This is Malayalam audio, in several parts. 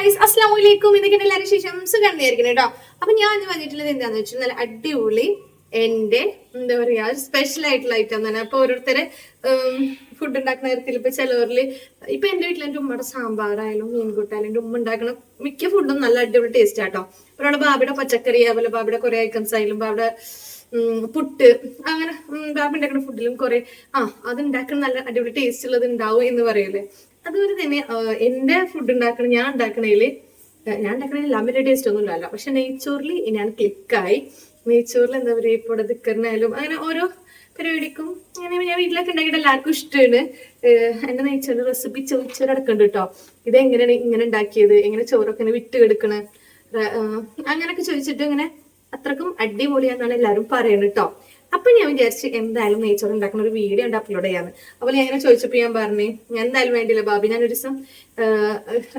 ഗൈസ് അസ്ലാം വലൈക്കും ഇതൊക്കെ എല്ലാവരും ശേഷം സുഖം കേട്ടോ അപ്പൊ ഞാൻ വന്നിട്ടുള്ളത് എന്താന്ന് വെച്ചാൽ നല്ല അടിപൊളി എന്റെ എന്താ പറയാ സ്പെഷ്യൽ ആയിട്ടുള്ള ഐറ്റം തന്നെ അപ്പൊ ഓരോരുത്തരെ ഫുഡ് ഉണ്ടാക്കുന്ന കാര്യത്തിൽ ഇപ്പൊ ചിലവരിൽ ഇപ്പൊ എന്റെ വീട്ടിൽ എന്റെ ഉമ്മയുടെ സാമ്പാറായാലും മീൻകൂട്ടായാലും എന്റെ ഉമ്മ ഉണ്ടാക്കുന്ന മിക്ക ഫുഡും നല്ല അടിപൊളി ടേസ്റ്റ് ആട്ടോ ഒരാളെ ബാബിയുടെ പച്ചക്കറി അതുപോലെ ബാബിയുടെ കുറെ ഐറ്റംസ് ആയാലും ബാബിയുടെ പുട്ട് അങ്ങനെ ബാബി ഉണ്ടാക്കുന്ന ഫുഡിലും കുറെ ആ അത് ഉണ്ടാക്കുന്ന നല്ല അടിപൊളി ടേസ്റ്റ് ഉള്ളത് ഉണ്ടാവും എന്ന് പറയൂലേ. അതുപോലെ തന്നെ എന്റെ ഫുഡ് ഉണ്ടാക്കണ ഞാൻ ഉണ്ടാക്കണേൽ ഞാൻ ഉണ്ടാക്കണേൽ ലമ്മിന്റെ ടേസ്റ്റ് ഒന്നും ഇല്ലല്ലോ പക്ഷെ നെയ്ച്ചോറിൽ ഞാൻ ക്ലിക്കായി നെയ്ച്ചോറിൽ എന്താ പറയുക ഇപ്പോൾ ദിക്കറിനായാലും അങ്ങനെ ഓരോ പരിപാടിക്കും അങ്ങനെ ഞാൻ വീട്ടിലൊക്കെ ഉണ്ടാക്കിയിട്ട് എല്ലാവർക്കും ഇഷ്ടമാണ് എന്റെ നെയ്ച്ചോറിന്റെ റെസിപ്പി ചോദിച്ചവരടക്കുന്നുണ്ട് കേട്ടോ ഇത് എങ്ങനെയാണ് ഇങ്ങനെ ഉണ്ടാക്കിയത്? എങ്ങനെ ചോറൊക്കെ ഇങ്ങനെ വിട്ട് കിടക്കണേ? അങ്ങനെയൊക്കെ ചോദിച്ചിട്ട് ഇങ്ങനെ അത്രക്കും അടിപൊളിയാന്നാണ് എല്ലാവരും പറയുന്നത് കേട്ടോ അപ്പൊ ഞാൻ വിചാരിച്ചു എന്തായാലും നെയ്ച്ചോറ് ഉണ്ടാക്കുന്ന ഒരു വീഡിയോ ഉണ്ട് അപ്ലോഡ് ചെയ്യാന്ന്. അപ്പോൾ ഞാൻ ചോദിച്ചപ്പോ ഞാൻ പറഞ്ഞു ഞാൻ എന്തായാലും വേണ്ടില്ല ബാബി ഞാൻ ഒരു ദിവസം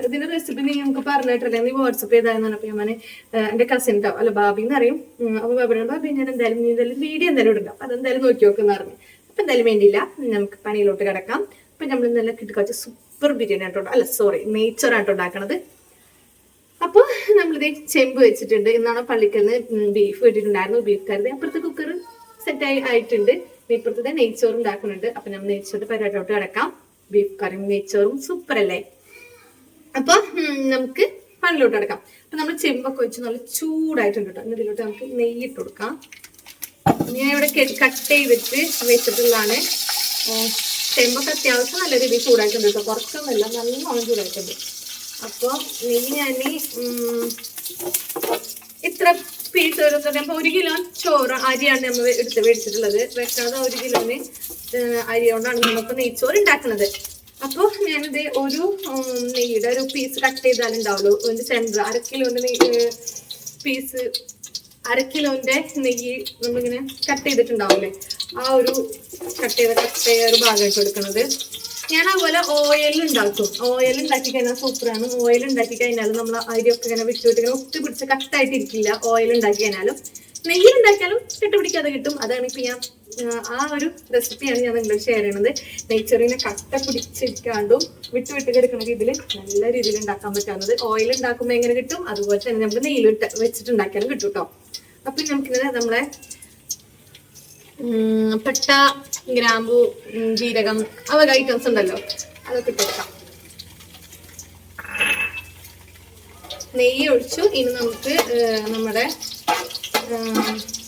ഇതിന്റെ റെസിപ്പി നീ നമുക്ക് പറഞ്ഞിട്ടില്ല നീ വാട്സപ്പ് ചെയ്താന്ന് പറഞ്ഞപ്പോ ഞാൻ എന്റെ കസിൻ ട്ടോ അല്ല ബാബി എന്ന് അറിയും ഉം, അപ്പൊ ബാബി ബാബി ഞാൻ എന്തായാലും നീ എന്തായാലും വീഡിയോ എന്തായാലും ഇടുക അപ്പൊ അതെന്തായാലും നോക്കി നോക്കുന്ന പറഞ്ഞു. അപ്പൊ എന്തായാലും വേണ്ടിയില്ല. നമുക്ക് പണിയിലോട്ട് കിടക്കാം. അപ്പൊ നമ്മൾ ഇന്നലെ കിട്ടുക സൂപ്പർ ബിരിയാണി ആട്ടോ അല്ല സോറി നെയ്ച്ചോർ ആട്ടോ ഉണ്ടാക്കണത്. അപ്പോൾ നമ്മളിത് ചെമ്പ് വെച്ചിട്ടുണ്ട്. ഇന്നാണ് പള്ളിക്കലിന് ബീഫ് ഇട്ടിട്ടുണ്ടായിരുന്നു ബീഫ് കരുതി അപ്പുറത്തെ കുക്കർ സെറ്റ് ആയി ആയിട്ടുണ്ട്. ഇനി ഇപ്പുറത്തെ നെയ്ച്ചോറ് ഉണ്ടാക്കുന്നുണ്ട്. അപ്പൊ നമ്മൾ നെയ്ച്ചോറ് പരിപാടിയോട്ട് കിടക്കാം. ബീഫ് കറിയും നെയ്ച്ചോറും സൂപ്പർ അല്ലേ? അപ്പൊ നമുക്ക് പണിലോട്ട് കിടക്കാം. അപ്പൊ നമ്മൾ ചെമ്പൊക്കെ വെച്ച് നല്ല ചൂടായിട്ടുണ്ട് കേട്ടോ. എന്നിട്ട് നമുക്ക് നെയ്യിട്ട് കൊടുക്കാം. ഞാൻ ഇവിടെ കട്ട് ചെയ്തിട്ട് വെച്ചിട്ടുള്ളതാണ്. ചെമ്പൊക്കെ അത്യാവശ്യം നല്ല രീതിയിൽ ചൂടായിട്ടുണ്ട് കേട്ടോ. കുറച്ചൊന്നുമില്ല നല്ലോണം ചൂടായിട്ടുണ്ട്. അപ്പോൾ നെയ്യ് ഞാൻ ഇത്ര പീസ് വരുന്നത് അപ്പൊ ഒരു കിലോ ചോറ് അരിയാണ് നമ്മൾ എടുത്ത് മേടിച്ചിട്ടുള്ളത്. വെക്കാതെ ഒരു കിലോന് അരി കൊണ്ടാണ് നമുക്ക് നെയ്ച്ചോറ് ഉണ്ടാക്കുന്നത്. അപ്പോൾ ഞാനിത് ഒരു നെയ്യുടെ ഒരു പീസ് കട്ട് ചെയ്താലുണ്ടാവുള്ളൂ ഒരു സെന്റർ അര കിലോന്റെ നെയ്യ് പീസ് അര കിലോന്റെ നെയ്യ് നമ്മളിങ്ങനെ കട്ട് ചെയ്തിട്ടുണ്ടാവില്ലേ? ആ ഒരു കട്ട് ചെയ്ത കട്ട് ചെയ്ത ഒരു ഭാഗമായിട്ട് കൊടുക്കുന്നത് ഞാൻ അതുപോലെ ഓയിൽ ഉണ്ടാക്കും. ഓയിൽ ഉണ്ടാക്കി കഴിഞ്ഞാൽ സൂപ്പറാണ് ഓയിൽ ഉണ്ടാക്കി കഴിഞ്ഞാലും നമ്മൾ അരിയൊക്കെ ഇങ്ങനെ വിട്ട് വിട്ട് ഇങ്ങനെ ഒത്തി പിടിച്ച് കട്ടായിട്ട് ഇരിക്കില്ല ഓയിൽ ഉണ്ടാക്കി കഴിഞ്ഞാലും നെയ്യിൽ ഉണ്ടാക്കിയാലും കെട്ട് പിടിക്കാതെ കിട്ടും. അതാണ് ഇപ്പൊ ഞാൻ ആ, ഒരു റെസിപ്പിയാണ് ഞാൻ നിങ്ങളോട് ഷെയർ ചെയ്യുന്നത് നെയ്ച്ചറിനെ കട്ട പിടിച്ചിരിക്കാണ്ടും വിട്ട് വിട്ട് കിടക്കുന്ന രീതിയിൽ നല്ല രീതിയിൽ ഉണ്ടാക്കാൻ പറ്റാവുന്നത്. ഓയിൽ ഉണ്ടാക്കുമ്പോൾ എങ്ങനെ കിട്ടും? അതുപോലെ തന്നെ നമുക്ക് നെയ്യിൽ വെച്ചിട്ട് ഉണ്ടാക്കിയാലും കിട്ടും കേട്ടോ അപ്പൊ നമുക്കിങ്ങനെ നമ്മളെ പട്ട ഗ്രാമ്പു ജീരകം ജീരകം വക ഐറ്റംസ് ഉണ്ടല്ലോ. അതൊക്കെ ഇട്ടെടുക്കാം. നെയ്യ് ഒഴിച്ചു. ഇനി നമുക്ക് നമ്മുടെ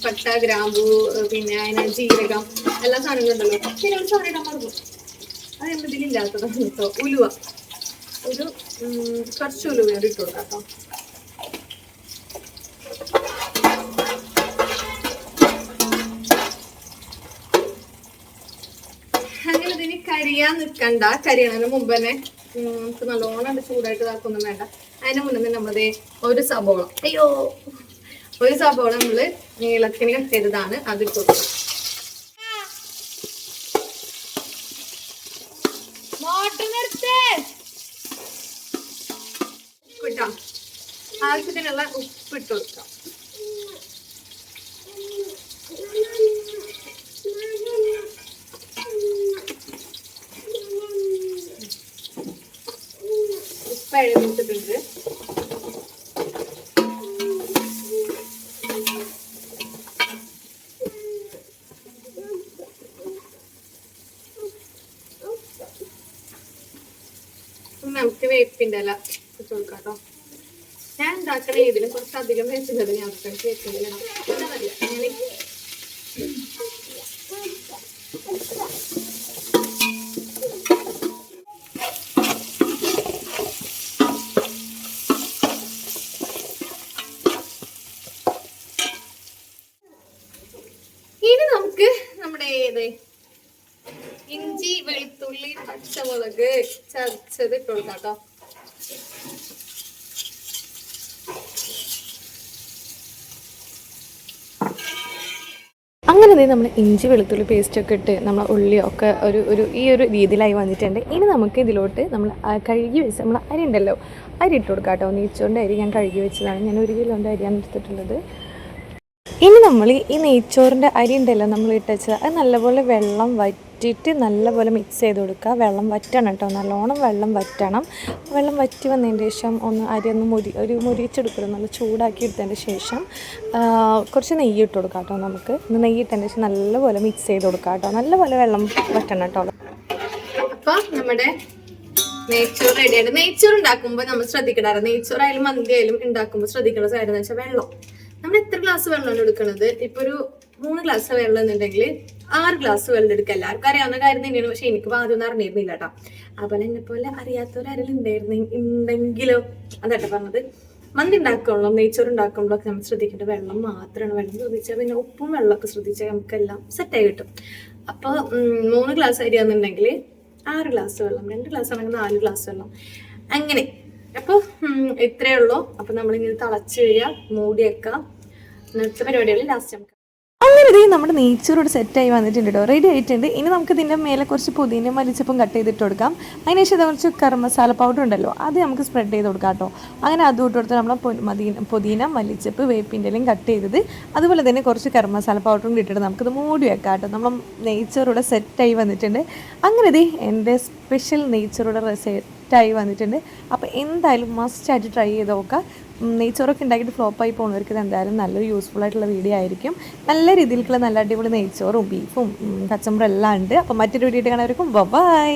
പട്ട ഗ്രാമ്പു പിന്നെ അതിന് ജീരകം എല്ലാ സാധനങ്ങളും ഉണ്ടല്ലോ. പിന്നെ ഒരു സാധനം ഇടാൻ മറന്നു. അത് നമ്മുടെ ഇതിലില്ലാത്തതാണ് കേട്ടോ. ഉലുവ. ഒരു കുറച്ച് ഉലുവ കൂടി ഇട്ട് കൊടുക്കാം കേട്ടോ അങ്ങനെ ഇതിന് കരിയാൻ നിൽക്കണ്ട കരിയണതിന് മുമ്പ് തന്നെ നമുക്ക് നല്ലോണം അത് ചൂടായിട്ട് ഇതാക്കൊന്നും വേണ്ട. അതിന് മുന്നേ തന്നെ നമ്മളത് ഒരു സബോള അയ്യോ. ഒരു സബോള നമ്മൾ നീളത്തിന് കട്ട് ചെയ്തതാണ് അത് ഇട്ട് ആവശ്യത്തിനുള്ള ഉപ്പ് ഇട്ട് കൊടുക്കാം. എഴുതിച്ചിട്ടുണ്ട് നമുക്ക് വേപ്പിന്റെ ഇല ഇട്ട് കൊടുക്കാം കേട്ടോ. ഞാൻ ഉണ്ടാക്കണ ഇതിന് കുറച്ച് അധികം വേപ്പിന്റെ ഇല ഞാൻ കുറച്ച് വേപ്പിന്റെ ഇല എന്താണെന്നറിയില്ല ഞാൻ ഇനി നമുക്ക് നമ്മുടെ ഏത് ഇഞ്ചി വെളുത്തുള്ളി പച്ചമുളക് ചതച്ചത് ഇട്ട് അങ്ങനെ ദേ നമ്മൾ ഇഞ്ചി വെളുത്തുള്ളി പേസ്റ്റ് ഒക്കെ ഇട്ട് നമ്മൾ ഉള്ളിയൊക്കെ ഒരു ഒരു ഈ ഒരു രീതിയിലായി വന്നിട്ടുണ്ട്. ഇനി നമുക്ക് ഇതിലോട്ട് നമ്മൾ കഴുകി വെച്ച് നമ്മൾ അരി ഉണ്ടല്ലോ അരി ഇട്ട് കൊടുക്കാം കേട്ടോ നീച്ചുകൊണ്ട് അരി ഞാൻ കഴുകി വെച്ചതാണ്. ഞാൻ ഒരു കിലോണ്ട് അരിയാണ് എടുത്തിട്ടുള്ളത്. ഇനി നമ്മൾ ഈ നെയ്ച്ചോറിന്റെ അരി ഉണ്ടല്ലോ നമ്മൾ ഇട്ട് വെച്ചത്. അത് നല്ലപോലെ വെള്ളം വറ്റിയിട്ട് നല്ലപോലെ മിക്സ് ചെയ്ത് കൊടുക്കുക. വെള്ളം വറ്റണം കേട്ടോ. നല്ലോണം വെള്ളം വറ്റണം. വെള്ളം വറ്റി വന്നതിന് ശേഷം ഒന്ന് അരി ഒന്ന് മുരി ഒരു മുരിച്ചെടുക്കണം നല്ല ചൂടാക്കി എടുത്തതിന് ശേഷം കുറച്ച് നെയ്യ് ഇട്ട് കൊടുക്കാം കേട്ടോ നമുക്ക്. നെയ്യ് ഇട്ടതിന് ശേഷം നല്ലപോലെ മിക്സ് ചെയ്ത് കൊടുക്കാം കേട്ടോ. നല്ലപോലെ വെള്ളം വറ്റണം കേട്ടോ. അപ്പോൾ നമ്മുടെ നെയ്ച്ചോറ് റെഡിയായിട്ട് നെയ്ച്ചോറ് ഉണ്ടാക്കുമ്പോൾ നമ്മൾ ശ്രദ്ധിക്കണമായിരുന്നു നെയ്ച്ചോറായാലും മന്തി ആയാലും ഉണ്ടാക്കുമ്പോൾ ശ്രദ്ധിക്കേണ്ട കാര്യം എന്ന് വെച്ചാൽ വെള്ളം. നമ്മൾ എത്ര ഗ്ലാസ് വെള്ളമാണ് എടുക്കുന്നത് ഇപ്പൊ ഒരു മൂന്ന് ഗ്ലാസ് വെള്ളം എന്നുണ്ടെങ്കിൽ ആറ് ഗ്ലാസ് വെള്ളം എടുക്കുക. എല്ലാവർക്കും അറിയാവുന്ന കാര്യം തന്നെയാണ്. പക്ഷെ എനിക്ക് ആദ്യം ഒന്നും അറിഞ്ഞിരുന്നില്ല കേട്ടോ അതുപോലെ എന്നെ പോലെ അറിയാത്തവരാരെങ്കിലും ഉണ്ടായിരുന്നു ഉണ്ടെങ്കിലോ? അതാട്ടോ പറഞ്ഞത്. മന്തി ഉണ്ടാക്കുള്ളൂ നെയ്ച്ചോറ് ഒക്കെ നമ്മൾ ശ്രദ്ധിക്കേണ്ട വെള്ളം മാത്രമാണ്. വെള്ളം ചോദിച്ചാൽ പിന്നെ ഉപ്പും വെള്ളമൊക്കെ ശ്രദ്ധിച്ചാൽ നമുക്കെല്ലാം സെറ്റായി കിട്ടും. അപ്പോൾ മൂന്ന് ഗ്ലാസ് അരിയാന്നുണ്ടെങ്കിൽ ആറ് ഗ്ലാസ് വെള്ളം രണ്ട് ഗ്ലാസ് ആണെങ്കിൽ നാല് ഗ്ലാസ് വെള്ളം. അങ്ങനെ. അപ്പോൾ ഇത്രയേ ഉള്ളൂ. അപ്പോൾ നമ്മളിങ്ങനെ തിളച്ച് കഴിയുക മൂടി വെക്കാം. ഇന്നത്തെ പരിപാടികളിൽ ലാസ്റ്റ് നമുക്ക് അങ്ങനെ ഇതേ നമ്മുടെ നെയ്ച്ചോറോട് സെറ്റായി വന്നിട്ടുണ്ട് കേട്ടോ റെഡി ആയിട്ടുണ്ട്. ഇനി നമുക്ക് ഇതിന്റെ മേലെ കുറച്ച് പുതിന മരിച്ചപ്പം കട്ട് ചെയ്തിട്ട് കൊടുക്കാം. അതിനുശേഷം ഇത് കുറച്ച് കറ മസാല പൗഡർ ഉണ്ടല്ലോ അത് നമുക്ക് സ്പ്രെഡ് ചെയ്ത് കൊടുക്കാം കേട്ടോ അങ്ങനെ അത് ഇട്ട് കൊടുത്ത് നമ്മൾ മദീന പുതിന മല്ലിച്ചപ്പ് വേപ്പിന്റെ എല്ലാം കട്ട് ചെയ്തത്. അതുപോലെ തന്നെ കുറച്ച് കറ മസാല പൗഡറും ഇട്ടിട്ട് നമുക്കിത് മൂടി വെക്കാം കേട്ടോ നമ്മൾ നെയ്ച്ചോറോടെ സെറ്റായി വന്നിട്ടുണ്ട്. അങ്ങനെ ഇതേ എന്റെ സ്പെഷ്യൽ നെയ്ച്ചോറോടെ സെറ്റായി വന്നിട്ടുണ്ട്. അപ്പോൾ എന്തായാലും മസ്റ്റായിട്ട് ട്രൈ ചെയ്ത് നോക്കാം. ഉം, നെയ്ച്ചോറൊക്കെ ഉണ്ടാക്കിയിട്ട് ഫ്ലോപ്പായി പോകുന്നവർക്ക് ഇത് എന്തായാലും നല്ലൊരു യൂസ്ഫുൾ ആയിട്ടുള്ള വീഡിയോ ആയിരിക്കും. നല്ല രീതിയിലുള്ള നല്ല അടിപൊളി നെയ്ച്ചോറും ബീഫും കച്ചമ്പറും എല്ലാം ഉണ്ട്. അപ്പോൾ മറ്റൊരു വീഡിയോ കാണാവർക്കും ബൈ